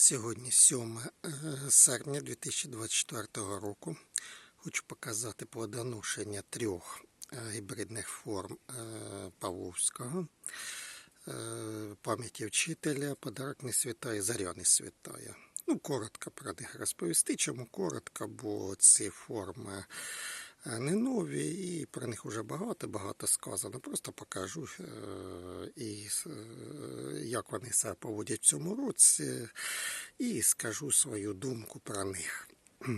Сьогодні 7 е, серпня 2024 року. Хочу показати плодоношення трьох е, гібридних форм е, Павловського. Пам'яті вчителя, подарок не святає, заря не святає. Ну, коротко про них розповісти. Чому коротко, бо ці форми не нові, і про них вже багато, багато сказано. Просто покажу, е, і, е, як вони себе поводять в цьому році, і скажу свою думку про них.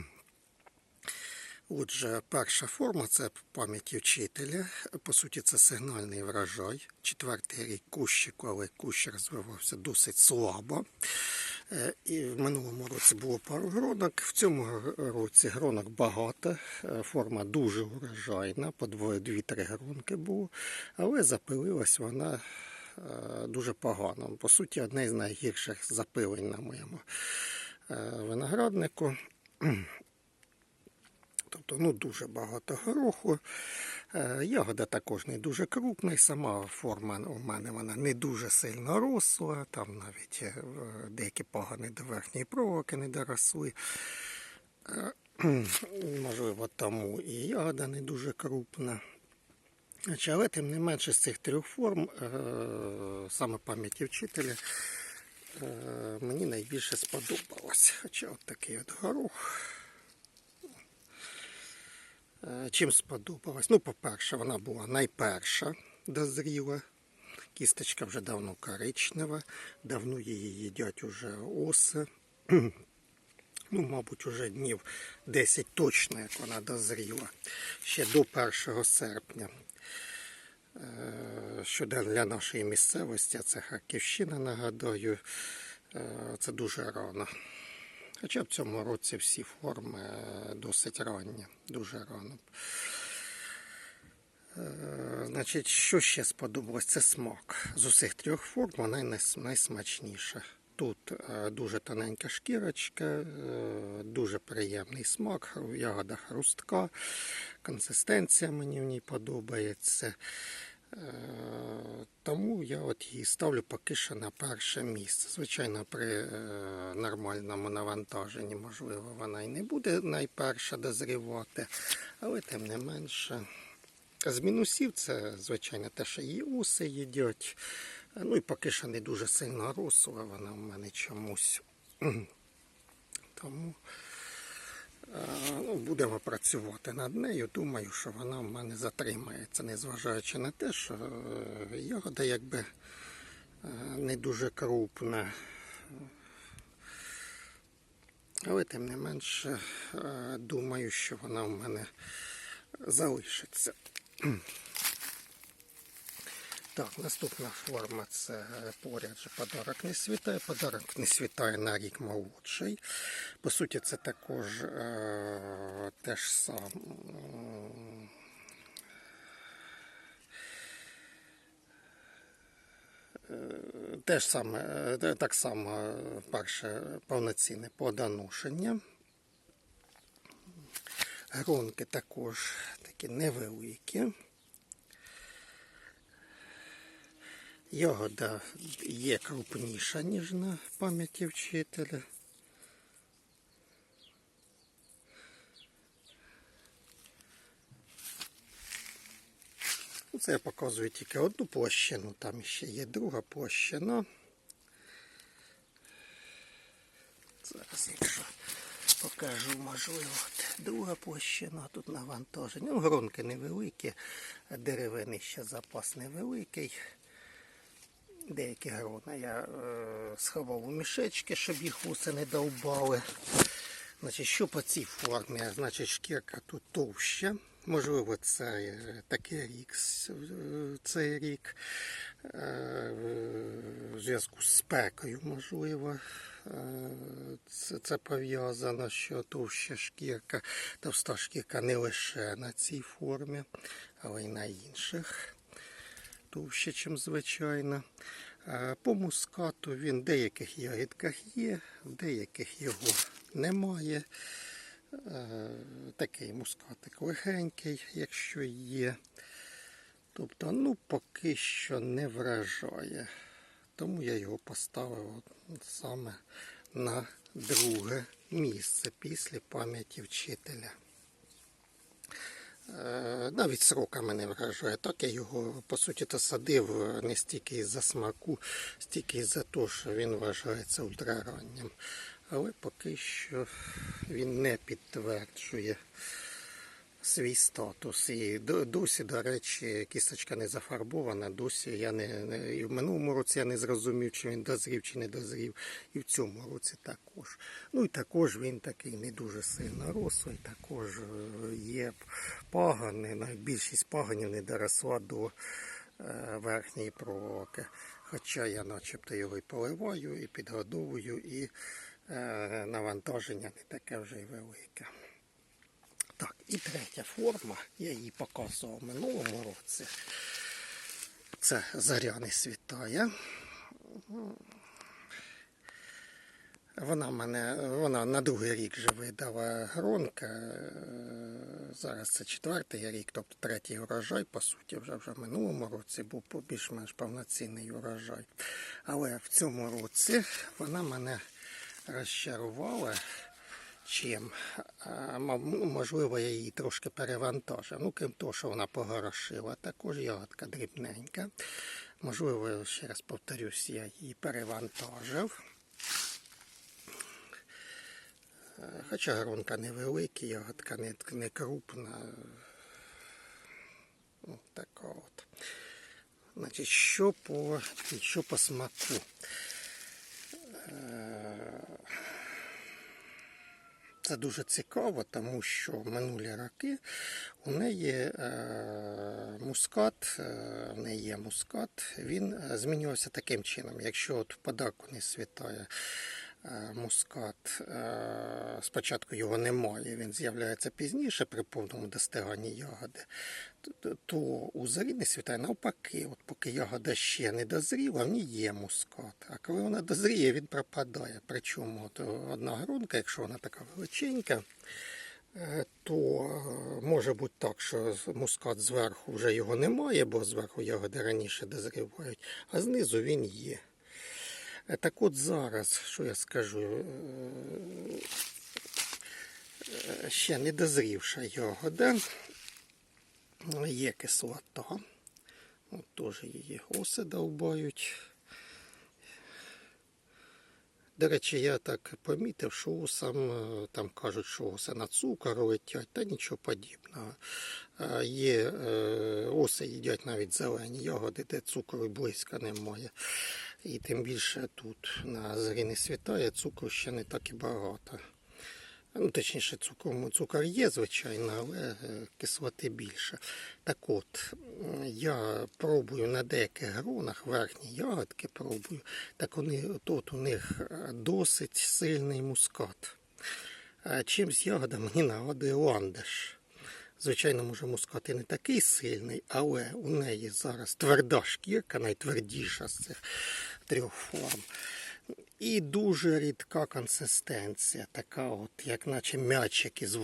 Отже, перша форма це пам'яті вчителя. По суті, це сигнальний врожай. Четвертий рік кущику, але кущ розвивався досить слабо. Е, І в минулому році було пару гронок. В цьому році гронок багато. Е, Форма дуже урожайна, по дві-три гронки було, але запилилась вона е, дуже погано. По суті, одне з найгірших запилень на моєму винограднику. Тобто ну, дуже багато гороху. Е, Ягода також не дуже крупна, сама форма у мене вона не дуже сильно росла, там навіть е, деякі погані до верхньої проволоки не доросли. Е, Можливо, тому і ягода не дуже крупна. Але тим не менше з цих трьох форм, саме пам'яті вчителя, мені найбільше сподобалось. Хоча от такий от горох. Чим сподобалась? Ну, по-перше, вона була найперша дозріла. Кісточка вже давно коричнева, давно її їдять уже оси. Ну, мабуть, уже днів 10 точно, як вона дозріла. Ще до 1 серпня. Е, Що для нашої місцевості, це Харківщина, нагадаю, е, це дуже рано. Хоча в цьому році всі форми е, досить ранні, дуже рано. Е, Значить, що ще сподобалось? Це смак. З усіх трьох форм вона найсмачніша. Тут е, дуже тоненька шкірочка, дуже приємний смак, ягода хрустка, консистенція мені в ній подобається. Е, Тому я от її ставлю поки що на перше місце. Звичайно, при е, нормальному навантаженні, можливо, вона і не буде найперша дозрівати, але тим не менше. З мінусів це, звичайно, те, що її уси їдять. Ну і поки що не дуже сильно росла вона в мене чомусь. Тому ну, будемо працювати над нею. Думаю, що вона в мене затримається, незважаючи на те, що е, ягода якби е, не дуже крупна. Але тим не менше, е, думаю, що вона в мене залишиться. Так, наступна форма це поряд же подарок не світає. Подарок не світає на рік молодший. По суті, це також е, те ж сам. е, Те ж саме, е, так само перше повноцінне плодоношення. Гронки також такі невеликі. Ягода є крупніша, ніж на пам'яті вчителя. Ну, Це я показую тільки одну площину, там ще є друга площина. Зараз, якщо покажу, можливо, друга площина, тут навантаження. Ну, гронки невеликі, деревини ще запас невеликий. Деякі грона я е, сховав у мішечки, щоб їх уси не довбали. Значить, що по цій формі? Значить, шкірка тут товща. Можливо, це е, такий рік, е, цей рік. Е, В зв'язку з спекою, можливо, це, це пов'язано, що товща шкірка, товста шкірка не лише на цій формі, але й на інших товще, ніж звичайно. Е, По мускату він в деяких ягідках є, в деяких його немає. Е, Такий мускатик легенький, якщо є. Тобто, ну, поки що не вражає. Тому я його поставив саме на друге місце після пам'яті вчителя. Е, Навіть сроками не вражає. Так я його, по суті, то садив е, не стільки із-за смаку, стільки із-за те, що він вважається ультрараннім. Але поки що він не підтверджує свій статус. І досі, до речі, кісточка не зафарбована. Досі я не, і в минулому році я не зрозумів, чи він дозрів, чи не дозрів. І в цьому році також. Ну і також він такий не дуже сильно рослий. Також е, є пагани. Більшість паганів не доросла до е, верхньої проволоки. Хоча я начебто його і поливаю, і підгодовую, і е, навантаження не таке вже й велике. Так, і третя форма, я її показував минулому році. Це заря не світає. Вона мене, вона на другий рік вже видала гронка. Зараз це четвертий рік, тобто третій урожай, по суті, вже вже в минулому році був більш-менш повноцінний урожай. Але в цьому році вона мене розчарувала чим. Ну, Можливо, я її трошки перевантажив. Ну, крім того, що вона погорошила, також ягодка дрібненька. Можливо, ще раз повторюсь, я її перевантажив. Е, Хоча гронка невелика, ягодка не, не крупна. Ну, така от. Значить, що по, що по смаку? Це дуже цікаво, тому що минулі роки у неї е, мускат, е, в неї є мускат, він е, змінювався таким чином. Якщо от в подарку не світає мускат, е, спочатку його немає, він з'являється пізніше при повному достиганні ягоди, то- у зарі не світає навпаки. От поки ягода ще не дозріла, в ній є мускат. А коли вона дозріє, він пропадає. Причому от одна грунка, якщо вона така величенька, е, то е, може бути так, що мускат зверху вже його немає, бо зверху ягоди раніше дозрівають, а знизу він є. Так от зараз, що я скажу, е, е, ще не дозрівша ягода, є кислота. От теж її оси довбають. До речі, я так помітив, що осам е, там кажуть, що оси на цукор летять, та нічого подібного. Є оси їдять навіть зелені ягоди, де цукру близько немає. І тим більше тут на зорі не світає, цукру ще не так і багато. Ну, точніше, цукру, цукор є, звичайно, але е, кислоти більше. Так от, я пробую на деяких гронах, верхні ягодки пробую, так вони, тут у них е, досить сильний мускат. А чимсь ягода мені нагадує ландиш. Звичайно, може, мускат і не такий сильний, але у неї зараз тверда шкірка, найтвердіша з цих трьох форм. І дуже рідка консистенція, така от, як наче м'ячик із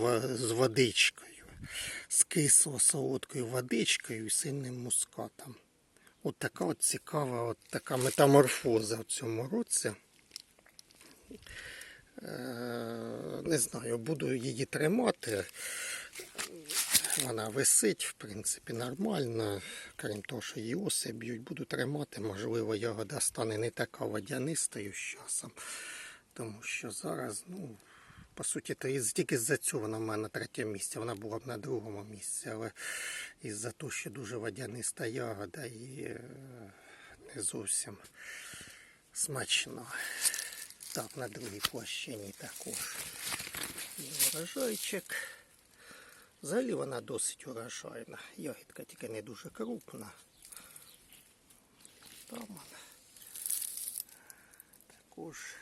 водичкою, з кисло-солодкою водичкою і сильним мускатом. От така от цікава от така метаморфоза в цьому році. Е, Не знаю, буду її тримати. Вона висить, в принципі, нормально. Крім того, що її оси б'ють, буду тримати. Можливо, ягода стане не така водянистою з часом. Тому що зараз, ну, по суті, то із- тільки з-за цього вона в мене на третьому місці. Вона була б на другому місці, але із-за того, що дуже водяниста ягода і е, не зовсім смачно. Так, на другій площині також є урожайчик. Взагалі вона досить урожайна. Ягідка тільки не дуже крупна. Там вона також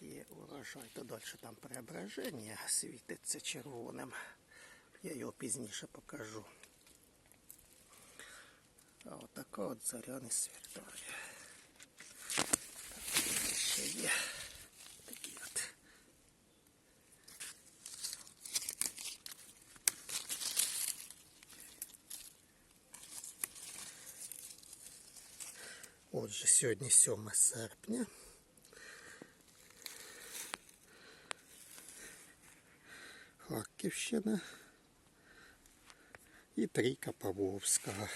є урожай. То далі там преображення світиться червоним. Я його пізніше покажу. А отака от заря не світає. Так, ще є Отже, сьогодні 7 серпня. Харківщина і трійка Павловського.